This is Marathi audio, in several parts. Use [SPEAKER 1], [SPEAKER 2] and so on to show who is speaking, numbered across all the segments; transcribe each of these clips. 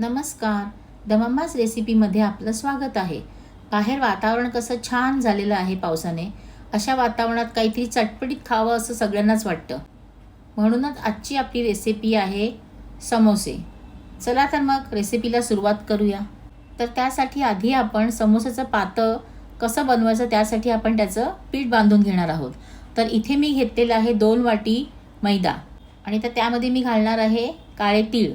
[SPEAKER 1] नमस्कार. दमम्माच रेसिपीमध्ये आपलं स्वागत आहे. बाहेर वातावरण कसं छान झालेलं आहे पावसाने अशा वातावरणात काहीतरी चटपटीत खावं असं सगळ्यांनाच वाटतं. म्हणूनच आजची आपली रेसिपी आहे समोसे. चला तर मग रेसिपीला सुरुवात करूया. तर त्यासाठी आधी आपण समोसाचं पातं कसं बनवायचं त्यासाठी आपण त्याचं पीठ बांधून घेणार आहोत. तर इथे मी घेतलेलं आहे दोन वाटी मैदा. आणि तर त्यामध्ये मी घालणार आहे काळे तीळ.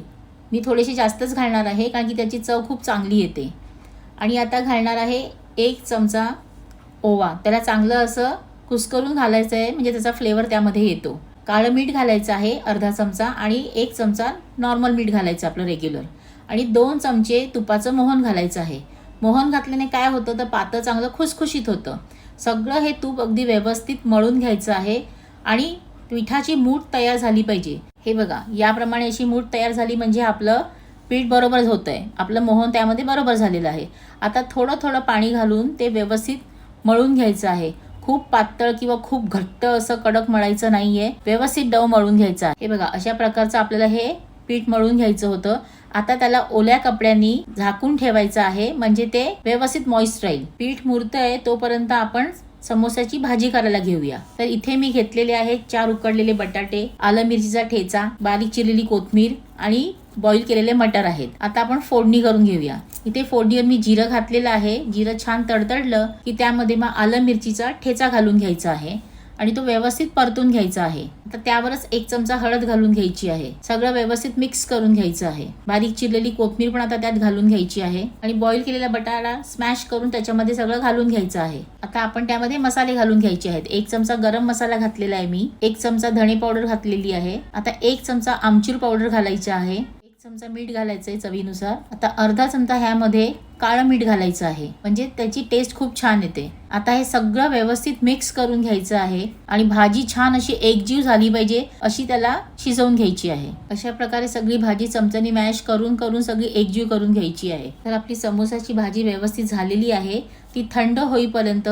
[SPEAKER 1] मी थोडेसे जास्तच घालणार आहे कारण की त्याची चव खूप चांगली येते. आणि आता घालणार आहे एक चमचा ओवा. त्याला चांगलं असं कुस्करून घालायचं आहे म्हणजे त्याचा फ्लेवर त्यामध्ये येतो. काळं मीठ घालायचं आहे अर्धा चमचा आणि एक चमचा नॉर्मल मीठ घालायचं आपलं रेग्युलर आणि दोन चमचे तुपाचं मोहन घालायचं आहे. मोहन घातल्याने काय होतं तर पातळ चांगलं खुसखुशीत होतं. सगळं हे तूप अगदी व्यवस्थित मळून घ्यायचं आहे आणि पिठाची मूठ तयार झाली पाहिजे. हे बघा याप्रमाणे अशी मूठ तयार झाली म्हणजे आपलं पीठ बरोबर होतं आहे आपलं मोहन त्यामध्ये बरोबर झालेलं आहे. आता थोडं थोडं पाणी घालून ते व्यवस्थित मळून घ्यायचं आहे. खूप पातळ किंवा खूप घट्ट असं कडक मळायचं नाही आहे व्यवस्थित डव मळून घ्यायचा आहे. हे बघा अशा प्रकारचं आपल्याला हे पीठ मळून घ्यायचं होतं. आता त्याला ओल्या कपड्यांनी झाकून ठेवायचं आहे. म्हणजे ते व्यवस्थित मॉइस्ट राहील पीठ मुरत आहे तोपर्यंत आपण समोसाची भाजी करायला घेऊया. तर इथे मी घेतलेले आहेत चार उकडलेले बटाटे आलं मिरचीचा ठेचा बारीक चिरलेली कोथमीर आणि बॉईल केलेले मटर आहेत. आता आपण फोडणी करून घेऊया. इथे फोडणीवर मी जिरं घातलेलं आहे. जिरं छान तडतडलं की त्यामध्ये मग आलं मिरचीचा ठेचा घालून घ्यायचा आहे. आणि तो व्यवस्थित परतून घ्यायचा आहे. तर त्यावरच एक चमचा हळद घालून घ्यायची आहे. सगळं व्यवस्थित मिक्स करून घ्यायचं आहे. बारीक चिरलेली कोथमीर पण आता त्यात घालून घ्यायची आहे. आणि बॉईल केलेला बटाटा स्मॅश करून त्याच्यामध्ये सगळं घालून घ्यायचं आहे. आता आपण त्यामध्ये मसाले घालून घ्यायचे आहेत. एक चमचा गरम मसाला घातलेला आहे मी. एक चमचा धणे पावडर घातलेली आहे. आता एक चमचा आमचूर पावडर घालायचा आहे. चमचा मीठ घालायचं आहे चवीनुसार. आता अर्धा चमचा ह्यामध्ये काळं मीठ घालायचं आहे. म्हणजे त्याची टेस्ट खूप छान येते. आता हे सगळं व्यवस्थित मिक्स करून घ्यायचं आहे आणि भाजी छान अशी एकजीव झाली पाहिजे अशी त्याला शिजवून घ्यायची आहे. अशा प्रकारे सगळी भाजी चमच्याने मॅश करून करून सगळी एकजीव करून घ्यायची आहे. तर आपली समोसाची भाजी व्यवस्थित झालेली आहे. ती थंड होईपर्यंत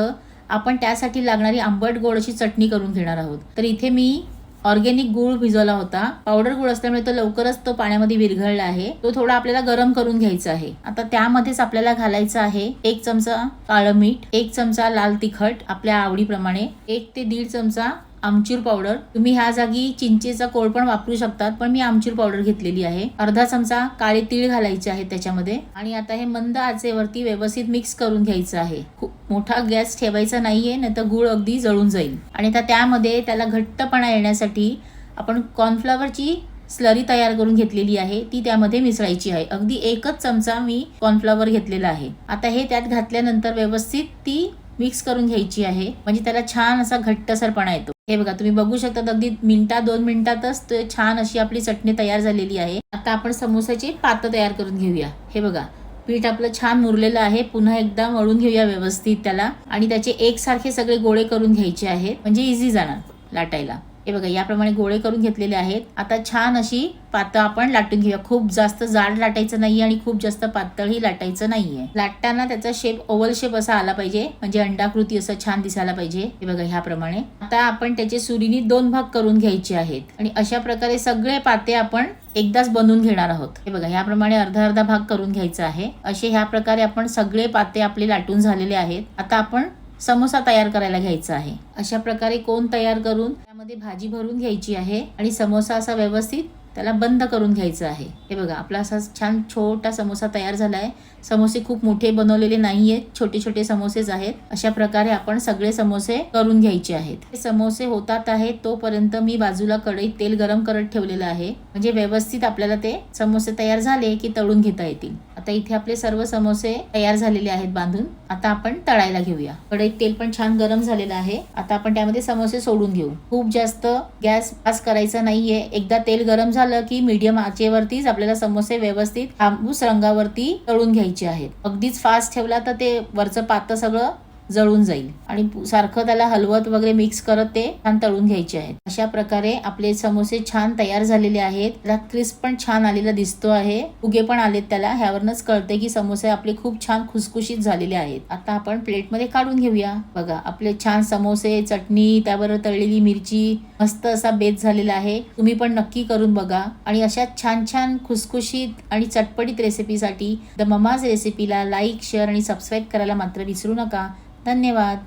[SPEAKER 1] आपण त्यासाठी लागणारी आंबट गोड अशी चटणी करून घेणार आहोत. तर इथे मी ऑर्गेनिक गूळ भिजवला होता. पावडर गूळ असल्यामुळे तो लवकरच तो पाण्यामध्ये विरघळला आहे. तो थोडा आपल्याला गरम करून घ्यायचा आहे. आता त्यामध्येच आपल्याला घालायचं आहे एक चमचा काळं मीठ एक चमचा लाल तिखट आपल्या आवडीप्रमाणे एक ते दीड चमचा आमचूर पावडर. तुम्ही ह्या जागी चिंचेचा कोळ पण वापरू शकतात पण मी आमचूर पावडर घेतलेली आहे. अर्धा चमचा काळे तीळ घालायचे आहे त्याच्यामध्ये. आणि आता हे मंद आचेवरती व्यवस्थित मिक्स करून घ्यायचं आहे. खूप मोठा गॅस ठेवायचा नाहीये नाही तर गूळ अगदी जळून जाईल. आणि आता त्यामध्ये त्याला घट्टपणा येण्यासाठी आपण कॉर्नफ्लॉवरची स्लरी तयार करून घेतलेली आहे. ती त्यामध्ये मिसळायची आहे. अगदी एकच चमचा मी कॉर्नफ्लॉवर घेतलेला आहे. आता हे त्यात घातल्यानंतर व्यवस्थित ती मिक्स करून घ्यायची आहे. म्हणजे त्याला छान असा घट्टसरपणा येतो. हे बघा तुम्ही बघू शकता अगदी मिनिटा दोन मिनिटातच ते छान अशी आपली चटणी तयार झालेली आहे. आता आपण समोसाची पातं तयार करून घेऊया. हे बघा पीठ आपलं छान मुरलेलं आहे. पुन्हा एकदा मळून घेऊया व्यवस्थित त्याला. आणि त्याचे एकसारखे सगळे गोळे करून घ्यायचे आहेत. म्हणजे इझी जाणार लाटायला. हे बघा याप्रमाणे गोळे करून घेतलेले आहेत. आता छान अशी पातळ आपण लाटून घेऊया. खूप जास्त जाड लाटायचं नाही आणि खूप जास्त पातळही लाटायचं नाहीये. लाटताना त्याचा शेप ओव्हल शेप असा आला पाहिजे. म्हणजे अंडाकृती असं छान दिसायला पाहिजे. हे बघा ह्याप्रमाणे. आता आपण त्याचे सुरीनी दोन भाग करून घ्यायचे आहेत. आणि अशा प्रकारे सगळे पाते आपण एकदाच बनवून घेणार आहोत. हे बघा ह्याप्रमाणे अर्धा अर्धा भाग करून घ्यायचा आहे. असे ह्या प्रकारे आपण सगळे पाते आपले लाटून झालेले आहेत. आता आपण समोसा तयार करायला घ्यायचा आहे. अशा प्रकारे कोण तयार करून त्यामध्ये भाजी भरून घ्यायची आहे आणि समोसा असा व्यवस्थित त्याला बंद करून घ्यायचं आहे. हे बघा आपला असा छान छोटा समोसा तयार झाला आहे समोसे खूप मोठे बनवलेले नाही आहेत छोटे छोटे समोसेच आहेत. अशा प्रकारे आपण सगळे समोसे करून घ्यायचे आहेत. हे समोसे होतात आहेत तोपर्यंत मी बाजूला कढईत तेल गरम करत ठेवलेलं आहे. म्हणजे व्यवस्थित आपल्याला ते समोसे तयार झाले की तळून घेता येतील. आता इथे आपले सर्व समोसे तयार झालेले आहेत बांधून. आता आपण तळायला घेऊया. कढईत तेल पण छान गरम झालेलं आहे. आता आपण त्यामध्ये समोसे सोडून घेऊ. खूप जास्त गॅस पास करायचा नाहीये. एकदा तेल गरम झालं झालं की मीडियम आचेवरतीच आपल्याला समोसे व्यवस्थित आंबूस रंगावरती तळून घ्यायचे आहेत. अगदीच फास्ट ठेवला तर ते वरचं पातं सगळं जळून जाईल. आणि सारखं त्याला हलवत वगैरे मिक्स करत ते छान तळून घ्यायचे आहेत. अशा प्रकारे आपले समोसे छान तयार झालेले आहेत. त्याला क्रिस्प पण छान आलेला दिसतो आहे. फुगे पण आलेत त्याला. ह्यावरनच कळते की समोसे आपले खूप छान खुसखुशीत झालेले आहेत. आता आपण प्लेटमध्ये काढून घेऊया. बघा आपले छान समोसे चटणी त्याबरोबर तळलेली मिरची मस्त असा बेत झालेला आहे. तुम्ही पण नक्की करून बघा. आणि अशा छान छान खुसखुशीत आणि चटपटीत रेसिपीसाठी द ममाज रेसिपीला लाईक शेअर आणि सबस्क्राईब करायला मात्र विसरू नका. धन्यवाद.